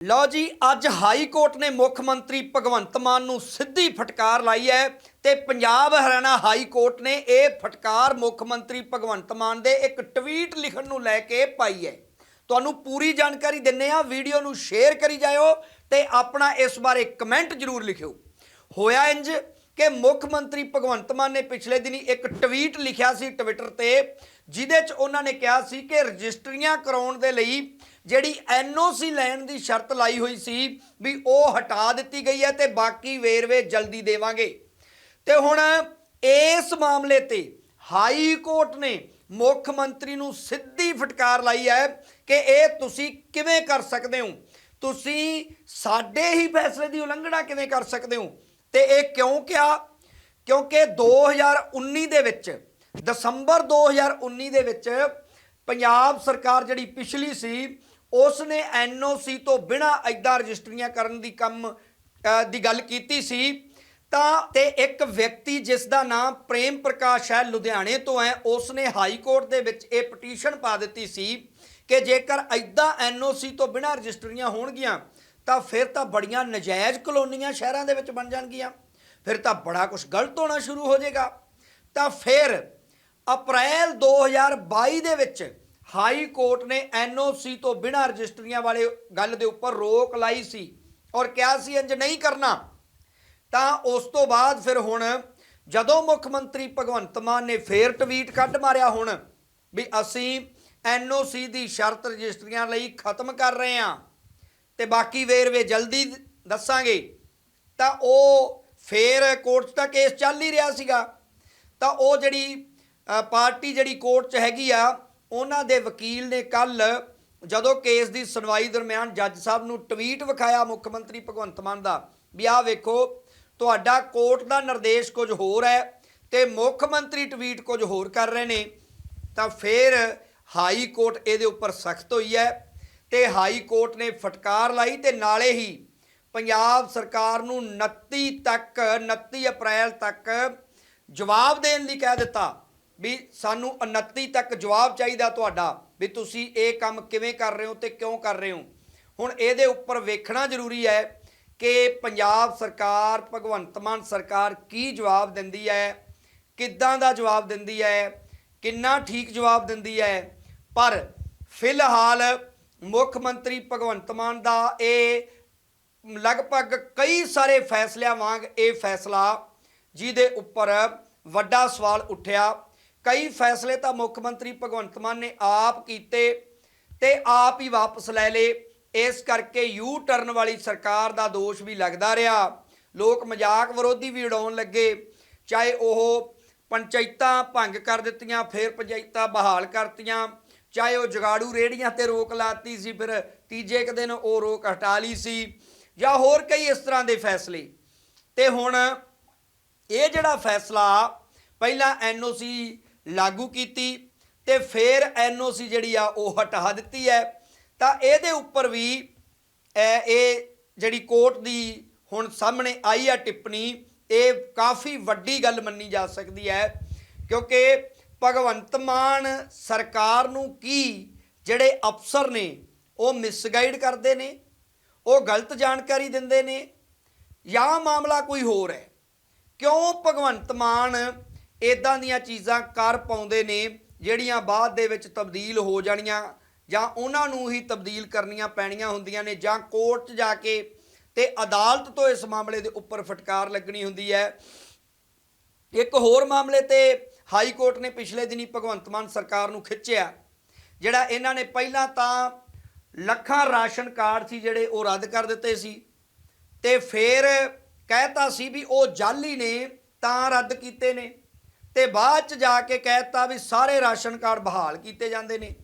ਲਓ ਜੀ, ਅੱਜ ਹਾਈ ਕੋਰਟ ਨੇ ਮੁੱਖ ਮੰਤਰੀ ਭਗਵੰਤ ਮਾਨ ਨੂੰ ਸਿੱਧੀ ਫਟਕਾਰ ਲਾਈ ਹੈ ਤੇ ਪੰਜਾਬ ਹਰਿਆਣਾ ਹਾਈ ਕੋਰਟ ਨੇ ਇਹ ਫਟਕਾਰ ਮੁੱਖ ਮੰਤਰੀ ਭਗਵੰਤ ਮਾਨ ਦੇ ਇੱਕ ਟਵੀਟ ਲਿਖਣ ਨੂੰ ਲੈ ਕੇ ਪਾਈ ਹੈ। ਤੁਹਾਨੂੰ ਪੂਰੀ ਜਾਣਕਾਰੀ ਦਿੰਨੇ ਆ ਵੀਡੀਓ ਨੂੰ ਸ਼ੇਅਰ ਕਰੀ ਜਾਇਓ ਤੇ ਆਪਣਾ ਇਸ ਬਾਰੇ ਕਮੈਂਟ ਜ਼ਰੂਰ ਲਿਖਿਓ। ਹੋਇਆ ਇੰਜ ਕਿ ਮੁੱਖ ਮੰਤਰੀ ਭਗਵੰਤ ਮਾਨ ਨੇ ਪਿਛਲੇ ਦਿਨੀ ਇੱਕ ਟਵੀਟ ਲਿਖਿਆ ਸੀ ਟਵਿੱਟਰ ਤੇ, ਜਿਹਦੇ 'ਚ ਉਹਨਾਂ ਨੇ ਕਿਹਾ ਸੀ ਕਿ ਰਜਿਸਟਰੀਆਂ ਕਰਾਉਣ ਦੇ ਲਈ ਜਿਹੜੀ ਐਨਓਸੀ ਲੈਣ ਦੀ ਸ਼ਰਤ ਲਾਈ ਹੋਈ ਸੀ ਵੀ ਉਹ ਹਟਾ ਦਿੱਤੀ ਗਈ ਹੈ ਤੇ ਬਾਕੀ ਵੇਰਵੇ ਜਲਦੀ ਦੇਵਾਂਗੇ। ਤੇ ਹੁਣ ਇਸ ਮਾਮਲੇ ਤੇ ਹਾਈ ਕੋਰਟ ਨੇ ਮੁੱਖ ਮੰਤਰੀ ਨੂੰ ਸਿੱਧੀ ਫਟਕਾਰ ਲਾਈ ਹੈ ਕਿ ਇਹ ਤੁਸੀਂ ਕਿਵੇਂ ਕਰ ਸਕਦੇ ਹੋ? ਤੁਸੀਂ ਸਾਡੇ ਹੀ ਫੈਸਲੇ ਦੀ ਉਲੰਘਣਾ ਕਿਵੇਂ ਕਰ ਸਕਦੇ ਹੋ? ਤੇ ਇਹ ਕਿਉਂ ਕਿਹਾ? ਕਿਉਂਕਿ 2019 ਦੇ ਵਿੱਚ, ਦਸੰਬਰ 2019 ਦੇ ਵਿੱਚ ਪੰਜਾਬ ਸਰਕਾਰ ਜਿਹੜੀ ਪਿਛਲੀ ਸੀ ਉਸ ਨੇ ਐਨਓਸੀ ਤੋਂ ਬਿਨਾ ਐਦਾਂ ਰਜਿਸਟਰੀਆਂ ਕਰਨ ਦੀ ਕੰਮ ਦੀ ਗੱਲ ਕੀਤੀ ਸੀ। ਤਾਂ ਤੇ ਇੱਕ ਵਿਅਕਤੀ ਜਿਸ ਦਾ ਨਾਮ ਪ੍ਰੇਮ ਪ੍ਰਕਾਸ਼ ਹੈ, ਲੁਧਿਆਣੇ ਤੋਂ ਹੈ ਉਸ ਨੇ ਹਾਈ ਕੋਰਟ ਦੇ ਵਿੱਚ ਇਹ ਪਟੀਸ਼ਨ ਪਾ ਦਿੱਤੀ ਸੀ ਕਿ ਜੇਕਰ ਐਦਾਂ ਐਨਓਸੀ ਤੋਂ ਬਿਨਾ ਰਜਿਸਟਰੀਆਂ ਹੋਣਗੀਆਂ, ਤਾਂ ਫਿਰ ਤਾਂ ਬੜੀਆਂ ਨਜਾਇਜ਼ ਕਲੋਨੀਆਂ ਸ਼ਹਿਰਾਂ ਦੇ ਵਿੱਚ ਬਣ ਜਾਣਗੀਆਂ। ਫਿਰ ਤਾਂ ਬੜਾ ਕੁਝ ਗਲਤ ਹੋਣਾ ਸ਼ੁਰੂ ਹੋ ਜਾਏਗਾ ਤਾਂ ਫਿਰ ਅਪ੍ਰੈਲ 2022 ਦੇ ਵਿੱਚ ਹਾਈ ਕੋਰਟ ਨੇ ਐਨਓਸੀ ਤੋਂ ਬਿਨਾਂ ਰਜਿਸਟਰੀਆਂ ਵਾਲੇ ਗੱਲ ਦੇ ਉੱਪਰ ਰੋਕ ਲਾਈ ਸੀ ਔਰ ਕਿਹਾ ਸੀ, ਇੰਜ ਨਹੀਂ ਕਰਨਾ। ਤਾਂ ਉਸ ਤੋਂ ਬਾਅਦ ਫਿਰ ਹੁਣ ਜਦੋਂ ਮੁੱਖ ਮੰਤਰੀ ਭਗਵੰਤ ਮਾਨ ਨੇ ਫੇਰ ਟਵੀਟ ਕੱਢ ਮਾਰਿਆ ਹੁਣ ਵੀ ਅਸੀਂ ਐਨਓਸੀ ਦੀ ਸ਼ਰਤ ਰਜਿਸਟਰੀਆਂ ਲਈ ਖਤਮ ਕਰ ਰਹੇ ਹਾਂ ਤੇ ਬਾਕੀ ਵੇਰਵੇ ਜਲਦੀ ਦੱਸਾਂਗੇ, ਤਾਂ ਉਹ ਫੇਰ ਕੋਰਟ 'ਚ ਤਾਂ ਕੇਸ ਚੱਲ ਹੀ ਰਿਹਾ ਸੀਗਾ। ਤਾਂ ਉਹ ਜਿਹੜੀ ਪਾਰਟੀ ਜਿਹੜੀ ਕੋਰਟ 'ਚ ਹੈਗੀ ਆ ਉਹਨਾਂ ਦੇ ਵਕੀਲ ਨੇ ਕੱਲ ਜਦੋਂ ਕੇਸ ਦੀ ਸੁਣਵਾਈ ਦਰਮਿਆਨ ਜੱਜ ਸਾਹਿਬ ਨੂੰ ਟਵੀਟ ਵਿਖਾਇਆ ਮੁੱਖ ਮੰਤਰੀ ਭਗਵੰਤ ਮਾਨ ਦਾ, ਵੀ ਆਹ ਵੇਖੋ, ਤੁਹਾਡਾ ਕੋਰਟ ਦਾ ਨਿਰਦੇਸ਼ ਕੁਝ ਹੋਰ ਹੈ ਤੇ ਮੁੱਖ ਮੰਤਰੀ ਟਵੀਟ ਕੁਝ ਹੋਰ ਕਰ ਰਹੇ ਨੇ। ਤਾਂ ਫਿਰ ਹਾਈ ਕੋਰਟ ਇਹਦੇ ਉੱਪਰ ਸਖਤ ਹੋਈ ਹੈ ਤੇ ਹਾਈ ਕੋਰਟ ਨੇ ਫਟਕਾਰ ਲਾਈ ਤੇ ਨਾਲੇ ਹੀ ਪੰਜਾਬ ਸਰਕਾਰ ਨੂੰ 29 ਤੱਕ 29 ਅਪ੍ਰੈਲ ਤੱਕ ਜਵਾਬ ਦੇਣ ਲਈ ਕਹਿ ਦਿੱਤਾ। ਵੀ ਸਾਨੂੰ 29 ਤੱਕ ਜਵਾਬ ਚਾਹੀਦਾ ਤੁਹਾਡਾ ਵੀ ਤੁਸੀਂ ਇਹ ਕੰਮ ਕਿਵੇਂ ਕਰ ਰਹੇ ਹੋ ਤੇ ਕਿਉਂ ਕਰ ਰਹੇ ਹੋ। ਹੁਣ ਇਹਦੇ ਉੱਪਰ ਵੇਖਣਾ ਜ਼ਰੂਰੀ ਹੈ ਕਿ ਪੰਜਾਬ ਸਰਕਾਰ, ਭਗਵੰਤ ਮਾਨ ਸਰਕਾਰ ਕੀ ਜਵਾਬ ਦਿੰਦੀ ਹੈ, ਕਿੱਦਾਂ ਦਾ ਜਵਾਬ ਦਿੰਦੀ ਹੈ, ਕਿੰਨਾ ਠੀਕ ਜਵਾਬ ਦਿੰਦੀ ਹੈ। ਪਰ ਫਿਲਹਾਲ ਮੁੱਖ ਮੰਤਰੀ ਭਗਵੰਤ ਮਾਨ ਦਾ ਇਹ ਲਗਭਗ ਕਈ ਸਾਰੇ ਫੈਸਲਿਆਂ ਵਾਂਗ ਇਹ ਫੈਸਲਾ ਜਿਹਦੇ ਉੱਪਰ ਵੱਡਾ ਸਵਾਲ ਉੱਠਿਆ। ਕਈ ਫੈਸਲੇ ਤਾਂ ਮੁੱਖ ਮੰਤਰੀ ਭਗਵੰਤ ਮਾਨ ਨੇ ਆਪ ਕੀਤੇ ਤੇ ਆਪ ਹੀ ਵਾਪਸ ਲੈ ਲਏ। ਇਸ ਕਰਕੇ ਯੂ ਟਰਨ ਵਾਲੀ ਸਰਕਾਰ ਦਾ ਦੋਸ਼ ਵੀ ਲੱਗਦਾ ਰਿਹਾ। ਲੋਕ ਮਜ਼ਾਕ ਵਿਰੋਧੀ ਵੀ ਉਡਾਉਣ ਲੱਗੇ। ਚਾਹੇ ਉਹ ਪੰਚਾਇਤਾਂ ਭੰਗ ਕਰ ਦਿੱਤੀਆਂ, ਫਿਰ ਪੰਚਾਇਤਾਂ ਬਹਾਲ ਕਰਤੀਆਂ, ਚਾਹੇ ਉਹ ਜਗਾੜੂ ਰੇੜੀਆਂ ਤੇ ਰੋਕ ਲਾਤੀ ਸੀ, ਫਿਰ ਤੀਜੇ ਕੁ ਦਿਨ ਉਹ ਰੋਕ ਹਟਾ ਲਈ ਸੀ, ਜਾਂ ਹੋਰ ਕਈ ਇਸ ਤਰ੍ਹਾਂ ਦੇ ਫੈਸਲੇ। ਤੇ ਹੁਣ ਇਹ ਜਿਹੜਾ ਫੈਸਲਾ, ਪਹਿਲਾਂ ਐਨਓਸੀ ਲਾਗੂ ਕੀਤੀ ਤੇ ਫਿਰ ਐਨਓਸੀ ਜਿਹੜੀ ਆ ਉਹ ਹਟਾ ਦਿੱਤੀ ਹੈ। ਤਾਂ ਇਹਦੇ ਉੱਪਰ ਵੀ ਇਹ ਜਿਹੜੀ ਕੋਰਟ ਦੀ ਹੁਣ ਸਾਹਮਣੇ ਆਈ ਆ ਟਿੱਪਣੀ, ਇਹ ਕਾਫੀ ਵੱਡੀ ਗੱਲ ਮੰਨੀ ਜਾ ਸਕਦੀ ਹੈ। ਕਿਉਂਕਿ ਭਗਵੰਤ ਮਾਨ ਸਰਕਾਰ ਨੂੰ ਕੀ ਜਿਹੜੇ ਅਫਸਰ ਨੇ, ਉਹ ਮਿਸਗਾਈਡ ਕਰਦੇ ਨੇ, ਉਹ ਗਲਤ ਜਾਣਕਾਰੀ ਦਿੰਦੇ ਨੇ ਜਾਂ ਮਾਮਲਾ ਕੋਈ ਹੋਰ ਹੈ। ਕਿਉਂ ਭਗਵੰਤ ਮਾਨ ਇਦਾਂ ਦੀਆਂ ਚੀਜ਼ਾਂ ਕਰ ਪਾਉਂਦੇ ਨੇ, ਜਿਹੜੀਆਂ ਬਾਅਦ ਦੇ ਵਿੱਚ ਤਬਦੀਲ ਹੋ ਜਾਣੀਆਂ ਜਾਂ ਉਹਨਾਂ ਨੂੰ ਹੀ ਤਬਦੀਲ ਕਰਨੀਆਂ ਪੈਣੀਆਂ ਹੁੰਦੀਆਂ ਨੇ ਜਾਂ ਕੋਰਟ 'ਚ ਜਾ ਕੇ ਤੇ ਅਦਾਲਤ ਤੋਂ ਇਸ ਮਾਮਲੇ ਦੇ ਉੱਪਰ ਫਟਕਾਰ ਲੱਗਣੀ ਹੁੰਦੀ ਹੈ। ਇੱਕ ਹੋਰ ਮਾਮਲੇ ਤੇ ਹਾਈ ਕੋਰਟ ਨੇ ਪਿਛਲੇ ਦਿਨੀ ਭਗਵੰਤ ਮਾਨ ਸਰਕਾਰ ਨੂੰ ਖਿੱਚਿਆ, ਜਿਹੜਾ ਇਹਨਾਂ ਨੇ ਪਹਿਲਾਂ ਤਾਂ ਲੱਖਾਂ ਰਾਸ਼ਨ ਕਾਰਡ ਸੀ ਜਿਹੜੇ ਉਹ ਰੱਦ ਕਰ ਦਿੱਤੇ ਸੀ ਤੇ ਫਿਰ ਕਹਿਤਾ ਸੀ ਵੀ ਉਹ ਜਾਲੀ ਨੇ, ਤਾਂ ਰੱਦ ਕੀਤੇ ਨੇ। ਤੇ ਬਾਅਦ ਚ ਜਾ ਕੇ ਕਹਿਤਾ ਵੀ ਸਾਰੇ ਰਾਸ਼ਨ ਕਾਰਡ ਬਹਾਲ ਕੀਤੇ ਜਾਂਦੇ ਨੇ।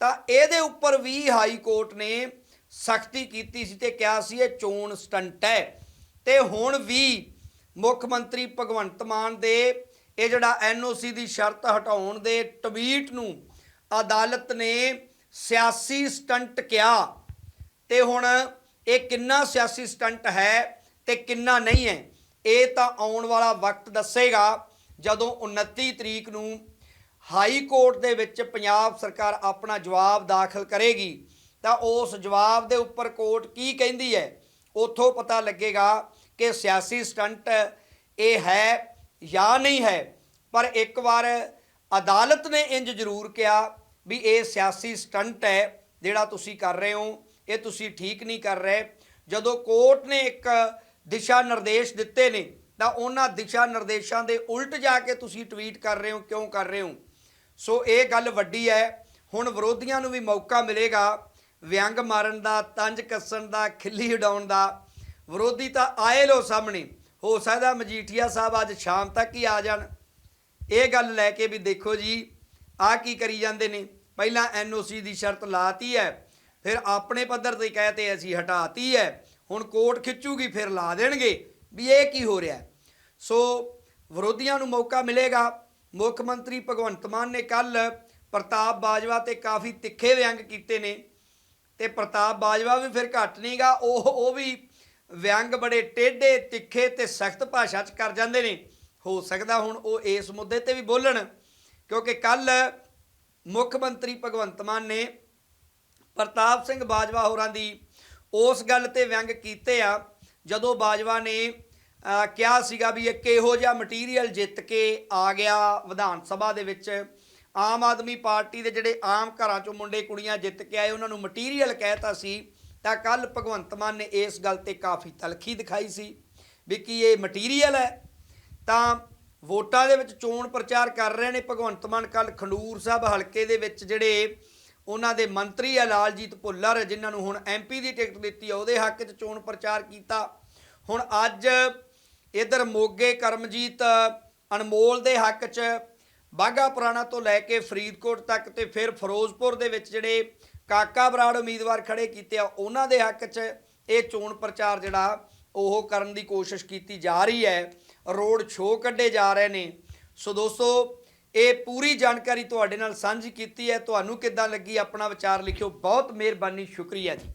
ਤਾਂ ਇਹਦੇ ਉੱਪਰ ਵੀ ਹਾਈ ਕੋਰਟ ਨੇ ਸਖਤੀ ਕੀਤੀ ਸੀ ਤੇ ਕਿਹਾ ਸੀ ਇਹ ਚੋਣ ਸਟੰਟ ਹੈ। ਤੇ ਹੁਣ ਵੀ ਮੁੱਖ ਮੰਤਰੀ ਭਗਵੰਤ ਮਾਨ ਦੇ ਇਹ ਜਿਹੜਾ ਐਨਓਸੀ ਦੀ ਸ਼ਰਤ ਹਟਾਉਣ ਦੇ ਟਵੀਟ ਨੂੰ ਅਦਾਲਤ ਨੇ ਸਿਆਸੀ ਸਟੰਟ ਕਿਹਾ। ਤੇ ਹੁਣ ਇਹ ਕਿੰਨਾ ਸਿਆਸੀ ਸਟੰਟ ਹੈ ਤੇ ਕਿੰਨਾ ਨਹੀਂ ਹੈ, ਇਹ ਤਾਂ ਆਉਣ ਵਾਲਾ ਵਕਤ ਦੱਸੇਗਾ। ਜਦੋਂ 29 ਤਰੀਕ ਨੂੰ ਹਾਈ ਕੋਰਟ ਦੇ ਵਿੱਚ ਪੰਜਾਬ ਸਰਕਾਰ ਆਪਣਾ ਜਵਾਬ ਦਾਖਲ ਕਰੇਗੀ, ਤਾਂ ਉਸ ਜਵਾਬ ਦੇ ਉੱਪਰ ਕੋਰਟ ਕੀ ਕਹਿੰਦੀ ਹੈ? ਉੱਥੋਂ ਪਤਾ ਲੱਗੇਗਾ ਕਿ ਸਿਆਸੀ ਸਟੰਟ ਇਹ ਹੈ ਜਾਂ ਨਹੀਂ ਹੈ। ਪਰ ਇੱਕ ਵਾਰ ਅਦਾਲਤ ਨੇ ਇੰਜ ਜ਼ਰੂਰ ਕਿਹਾ ਵੀ ਇਹ ਸਿਆਸੀ ਸਟੰਟ ਹੈ, ਜਿਹੜਾ ਤੁਸੀਂ ਕਰ ਰਹੇ ਹੋ, ਇਹ ਤੁਸੀਂ ਠੀਕ ਨਹੀਂ ਕਰ ਰਹੇ। ਜਦੋਂ ਕੋਰਟ ਨੇ ਇੱਕ ਦਿਸ਼ਾ ਨਿਰਦੇਸ਼ ਦਿੱਤੇ ਨੇ ਤਾਂ ਉਹਨਾਂ ਦਿਸ਼ਾ ਨਿਰਦੇਸ਼ਾਂ ਦੇ ਉਲਟ ਜਾ ਕੇ ਤੁਸੀਂ ਟਵੀਟ ਕਰ ਰਹੇ ਹੋ, ਕਿਉਂ ਕਰ ਰਹੇ ਹੋ? ਸੋ ਇਹ ਗੱਲ ਵੱਡੀ ਹੈ। ਹੁਣ ਵਿਰੋਧੀਆਂ ਨੂੰ ਵੀ ਮੌਕਾ ਮਿਲੇਗਾ। ਵਿਅੰਗ ਮਾਰਨ ਦਾ, ਤੰਜ ਕੱਸਣ ਦਾ, ਖਿੱਲੀ ਉਡਾਉਣ ਦਾ। ਵਿਰੋਧੀ ਤਾਂ ਆਏ ਲੋ ਸਾਹਮਣੇ। ਹੋ ਸਕਦਾ ਮਜੀਠੀਆ ਸਾਹਿਬ ਅੱਜ ਸ਼ਾਮ ਤੱਕ ਹੀ ਆ ਜਾਣ। ਇਹ ਗੱਲ ਲੈ ਕੇ ਵੀ ਦੇਖੋ ਜੀ ਆ ਕੀ ਕਰੀ ਜਾਂਦੇ ਨੇ। ਪਹਿਲਾਂ ਐਨਓਸੀ ਦੀ ਸ਼ਰਤ ਲਾਤੀ ਹੈ, ਫਿਰ ਆਪਣੇ ਪੱਧਰ ਤੇ ਕਹਤੇ ਅਸੀਂ ਹਟਾਤੀ ਹੈ। ਹੁਣ ਕੋਰਟ ਖਿੱਚੂਗੀ, ਫਿਰ ਲਾ ਦੇਣਗੇ। ਵੀ ਇਹ ਕੀ ਹੋ ਰਿਹਾ ਸੋ ਵਿਰੋਧੀਆਂ ਨੂੰ ਮੌਕਾ ਮਿਲੇਗਾ। ਮੁੱਖ ਮੰਤਰੀ ਭਗਵੰਤ ਮਾਨ ਨੇ ਕੱਲ ਪ੍ਰਤਾਪ ਬਾਜਵਾ ਤੇ ਕਾਫੀ ਤਿੱਖੇ ਵਿਅੰਗ ਕੀਤੇ ਨੇ ਤੇ ਪ੍ਰਤਾਪ ਬਾਜਵਾ ਵੀ ਫਿਰ ਘੱਟ ਨਹੀਂਗਾ ਉਹ ਉਹ ਵੀ ਵਿਅੰਗ ਬੜੇ ਟੇਢੇ, ਤਿੱਖੇ ਤੇ ਸਖਤ ਭਾਸ਼ਾ 'ਚ ਕਰ ਜਾਂਦੇ ਨੇ। ਹੋ ਸਕਦਾ ਹੁਣ ਉਹ ਇਸ ਮੁੱਦੇ ਤੇ ਵੀ ਬੋਲਣ, ਕਿਉਂਕਿ ਕੱਲ ਮੁੱਖ ਮੰਤਰੀ ਭਗਵੰਤ ਮਾਨ ਨੇ ਪ੍ਰਤਾਪ ਸਿੰਘ ਬਾਜਵਾ ਹੋਰਾਂ ਦੀ ਉਸ ਗੱਲ ਤੇ ਵਿਅੰਗ ਕੀਤੇ ਆ, ਜਦੋਂ ਬਾਜਵਾ ਨੇ ਕਿਹਾ ਸੀਗਾ ਵੀ ਇਹ ਕਿਹੋ ਜਿਹਾ ਮਟੀਰੀਅਲ ਜਿੱਤ ਕੇ ਆ ਗਿਆ ਵਿਧਾਨ ਸਭਾ ਦੇ ਵਿੱਚ। ਆਮ ਆਦਮੀ ਪਾਰਟੀ ਦੇ ਜਿਹੜੇ ਆਮ ਘਰਾਂ ਚੋਂ ਮੁੰਡੇ ਕੁੜੀਆਂ ਜਿੱਤ ਕੇ ਆਏ, ਉਹਨਾਂ ਨੂੰ ਮਟੀਰੀਅਲ ਕਹਿਤਾ ਸੀ। ਤਾਂ ਕੱਲ ਭਗਵੰਤ ਮਾਨ ਨੇ ਇਸ ਗੱਲ ਤੇ ਕਾਫੀ ਤਲਖੀ ਦਿਖਾਈ ਸੀ ਵੀ ਕੀ ਇਹ ਮਟੀਰੀਅਲ ਹੈ। ਤਾਂ ਵੋਟਾਂ ਦੇ ਵਿੱਚ ਚੋਣ ਪ੍ਰਚਾਰ ਕਰ ਰਹੇ ਨੇ ਭਗਵੰਤ ਮਾਨ ਕੱਲ ਖੰਡੂਰ ਸਾਹਿਬ ਹਲਕੇ ਦੇ ਵਿੱਚ ਜਿਹੜੇ ਉਹਨਾਂ ਦੇ ਮੰਤਰੀ ਆ ਲਾਲਜੀਤ ਭੁੱਲਰ, ਜਿਨ੍ਹਾਂ ਨੂੰ ਹੁਣ ਐਮਪੀ ਦੀ ਟਿਕਟ ਦਿੱਤੀ ਆ, ਉਹਦੇ ਹੱਕ 'ਚ ਚੋਣ ਪ੍ਰਚਾਰ ਕੀਤਾ। ਹੁਣ ਅੱਜ ਇਧਰ ਮੋਗੇ ਕਰਮਜੀਤ, ਅਨਮੋਲ ਦੇ ਹੱਕ 'ਚ ਬਾਗਾ ਪੁਰਾਣਾ ਤੋਂ ਲੈ ਕੇ ਫਰੀਦਕੋਟ ਤੱਕ ਤੇ ਫਿਰ ਫਿਰੋਜ਼ਪੁਰ ਦੇ ਵਿੱਚ ਜਿਹੜੇ ਕਾਕਾ ਬਰਾੜ ਉਮੀਦਵਾਰ ਖੜੇ ਕੀਤੇ ਆ, ਉਹਨਾਂ ਦੇ ਹੱਕ 'ਚ ਇਹ ਚੋਣ ਪ੍ਰਚਾਰ ਜਿਹੜਾ ਉਹ ਕਰਨ ਦੀ ਕੋਸ਼ਿਸ਼ ਕੀਤੀ ਜਾ ਰਹੀ ਹੈ। ਰੋਡ ਸ਼ੋਅ ਕੱਢੇ ਜਾ ਰਹੇ ਨੇ। ਸੋ ਦੋਸਤੋ, ਇਹ ਪੂਰੀ ਜਾਣਕਾਰੀ ਤੁਹਾਡੇ ਨਾਲ ਸਾਂਝੀ ਕੀਤੀ ਹੈ। ਤੁਹਾਨੂੰ ਕਿੱਦਾਂ ਲੱਗੀ? ਆਪਣਾ ਵਿਚਾਰ ਲਿਖਿਓ। ਬਹੁਤ ਮਿਹਰਬਾਨੀ। ਸ਼ੁਕਰੀਆ ਜੀ।